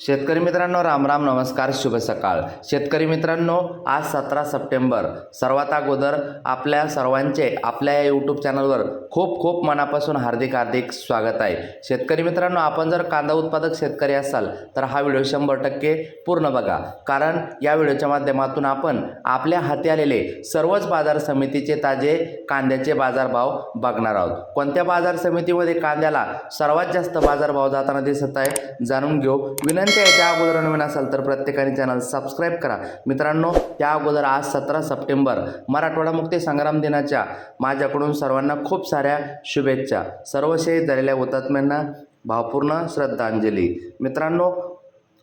शेतकरी मित्रांनो राम राम नमस्कार शुभ सकाळ. शेतकरी मित्रांनो आज सतरा सप्टेंबर. सर्वात अगोदर आपल्या सर्वांचे आपल्या या यूट्यूब चॅनलवर खूप खूप मनापासून हार्दिक हार्दिक स्वागत आहे. शेतकरी मित्रांनो आपण जर कांदा उत्पादक शेतकरी असाल तर हा व्हिडिओ शंभर टक्के पूर्ण बघा. कारण या व्हिडिओच्या माध्यमातून आपण आपल्या हाती आलेले सर्वच बाजार समितीचे ताजे कांद्याचे बाजारभाव बघणार आहोत. कोणत्या बाजार समितीमध्ये कांद्याला सर्वात जास्त बाजारभाव जाताना दिसत आहे जाणून घेऊ. विनंती आहे त्या अगोदर नवीन असाल तर प्रत्येकाने चॅनल सबस्क्राईब करा. मित्रांनो त्या अगोदर आज सतरा सप्टेंबर मराठवाडा मुक्ती संग्राम दिनाच्या माझ्याकडून सर्वांना खूप साऱ्या शुभेच्छा. सर्व शहीद झालेल्या हुतात्म्यांना भावपूर्ण श्रद्धांजली. मित्रांनो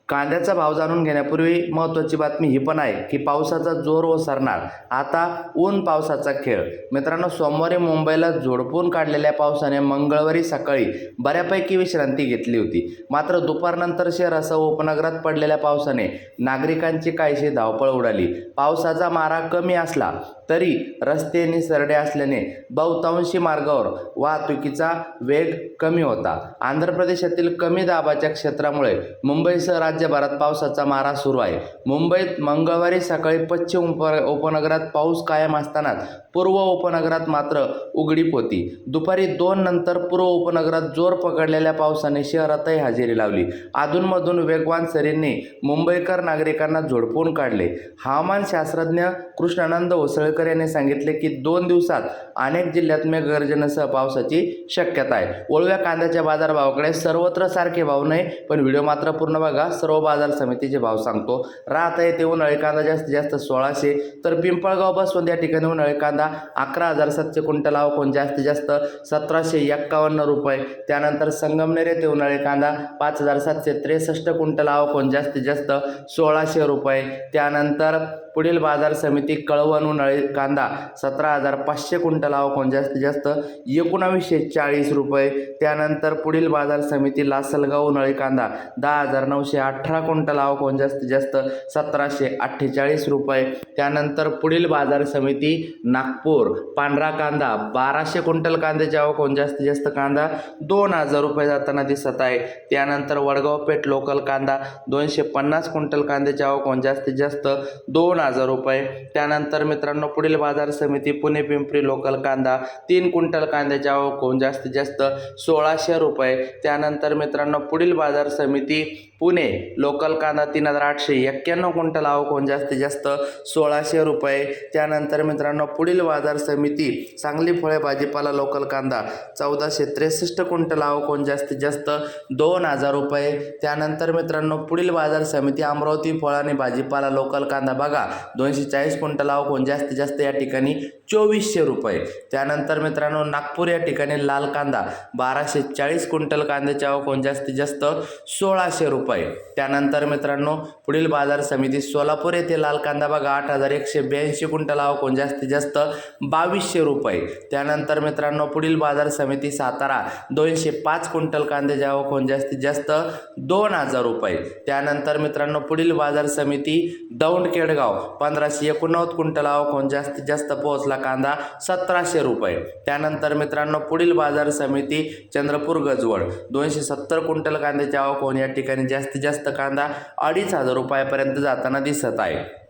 कांद्याचा भाव जाणून घेण्यापूर्वी महत्त्वाची बातमी ही पण आहे की पावसाचा जोर ओसरणार. आता ऊन पावसाचा खेळ. मित्रांनो सोमवारी मुंबईला झोडपून काढलेल्या पावसाने मंगळवारी सकाळी बऱ्यापैकी विश्रांती घेतली होती. मात्र दुपारनंतर शहरासह उपनगरात पडलेल्या पावसाने नागरिकांची काहीशी धावपळ उडाली. पावसाचा मारा कमी असला तरी रस्ते निसरडे असल्याने बहुतांशी मार्गावर वाहतुकीचा वेग कमी होता. आंध्र प्रदेशातील कमी दाबाच्या क्षेत्रामुळे मुंबईसह राज्यभरात पावसाचा मारा सुरू आहे. मुंबईत मंगळवारी सकाळी पश्चिम उप उपनगरात पाऊस कायम असतानाच पूर्व उपनगरात मात्र उघडीप होती. दुपारी दोन नंतर पूर्व उपनगरात जोर पकडलेल्या पावसाने शहरातही हजेरी लावली. अधूनमधून वेगवान सरींनी मुंबईकर नागरिकांना झोडपून काढले. हवामान शास्त्रज्ञ कृष्णानंद होसळकर यांनी सांगितले की दोन दिवसात अनेक जिल्ह्यात मेघगर्जनेसह पावसाची शक्यता आहे. ओळव्या कांद्याच्या बाजारभावाकडे सर्वत्र सारखे भाव नाही पण व्हिडिओ मात्र पूर्ण बघा. सर्व बाजार समितीचे भाव सांगतो. राहता येथे उन्हाळी कांदा जास्तीत जास्त सोळाशे. तर पिंपळगाव बसवंत या ठिकाणी उन्हाळी कांदा अकरा हजार सातशे क्विंटल आवकून जास्तीत जास्त सतराशे एक्कावन्न रुपये. त्यानंतर संगमनेर येथे उन्हाळी कांदा पाच हजार सातशे त्रेसष्ट क्विंटल आवकून जास्तीत जास्त सोळाशे रुपये. त्यानंतर पुढील बाजार समिती कळवण उन्हाळी कांदा सतरा हजार पाचशे क्विंटल कोण जास्तीत जास्त? एकोणावीसशे चाळीस रुपये. त्यानंतर पुढील बाजार समिती लासलगाव उन्हाळी कांदा दहा हजार नऊशे अठरा क्विंटल कोण जास्तीत जास्त? सतराशे अठ्ठेचाळीस रुपये. त्यानंतर पुढील बाजार समिती नागपूर पांढरा कांदा बाराशे क्विंटल कांद्याची आवक जास्तीत जास्त कांदा? दोन हजार रुपये जाताना दिसत आहे. त्यानंतर वडगाव पेठ लोकल कांदा दोनशे पन्नास क्विंटल कांद्याची आवक जास्तीत जास्त? दोन हजार रुपये. त्यानंतर मित्रांनो पुढील बाजार समिती पुणे पिंपरी लोकल कांदा तीन क्विंटल कांद्याच्या आवक जास्तीत जास्त सोळाशे रुपये. त्यानंतर मित्रांनो पुढील बाजार समिती पुणे लोकल कांदा तीन हजार आठशे एक्क्याण्णव क्विंटल आवक जास्तीत जास्त सोळाशे रुपये. त्यानंतर मित्रांनो पुढील बाजार समिती सांगली फळे भाजीपाला लोकल कांदा चौदाशे त्रेसष्ट क्विंटल आवकून जास्तीत जास्त दोन हजार रुपये. त्यानंतर मित्रांनो पुढील बाजार समिती अमरावती फळ आणि भाजीपाला लोकल कांदा. बघा दोनशे चाळीस क्विंटल आवक जास्तीत जास्त या ठिकाणी चोवीसशे रुपये. त्यानंतर मित्रांनो नागपूर या ठिकाणी लाल कांदा बाराशे चाळीस क्विंटल कांद्याची आवकून जास्तीत जास्त? सोळाशे रुपये. त्यानंतर मित्रांनो पुढील बाजार समिती सोलापूर येथे लाल कांदा बघा आठ हजार एकशे ब्याऐंशी क्विंटल आवक जास्तीत जास्त? बावीसशे रुपये. त्यानंतर मित्रांनो पुढील बाजार समिती सातारा दोनशे पाच क्विंटल कांद्याची आवकून जास्तीत जास्त? दोन हजार रुपये. त्यानंतर मित्रांनो पुढील बाजार समिती दौंड केडगाव पंधराशे एकोणनव्वद क्विंटल जास्तीत जास्त पोहोचला कांदा सतराशे रुपये. त्यानंतर मित्रांनो पुढील बाजार समिती चंद्रपूर गजवळ दोनशे सत्तर क्विंटल कांद्याच्या आवक होऊन या ठिकाणी जास्तीत जास्त कांदा अडीच हजार रुपयापर्यंत जाताना दिसत आहे.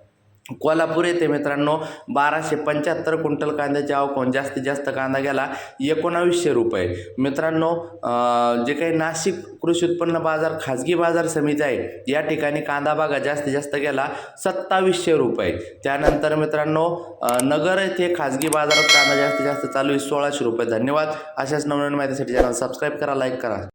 कोल्हापूर येथे मित्रांनो बाराशे पंच्याहत्तर क्विंटल कांद्याची आवक होऊन जास्तीत जास्त कांदा गेला एकोणावीसशे रुपये. मित्रांनो जे काही नाशिक कृषी उत्पन्न बाजार खाजगी बाजार समिती आहे या ठिकाणी कांदा बागा जास्तीत जास्त गेला सत्तावीसशे रुपये. त्यानंतर मित्रांनो नगर येथे खाजगी बाजारात कांदा जास्तीत जास्त चालू आहे सोळाशे रुपये. धन्यवाद. अशाच नवनवीन माहितीसाठी चॅनल सबस्क्राईब करा लाईक करा.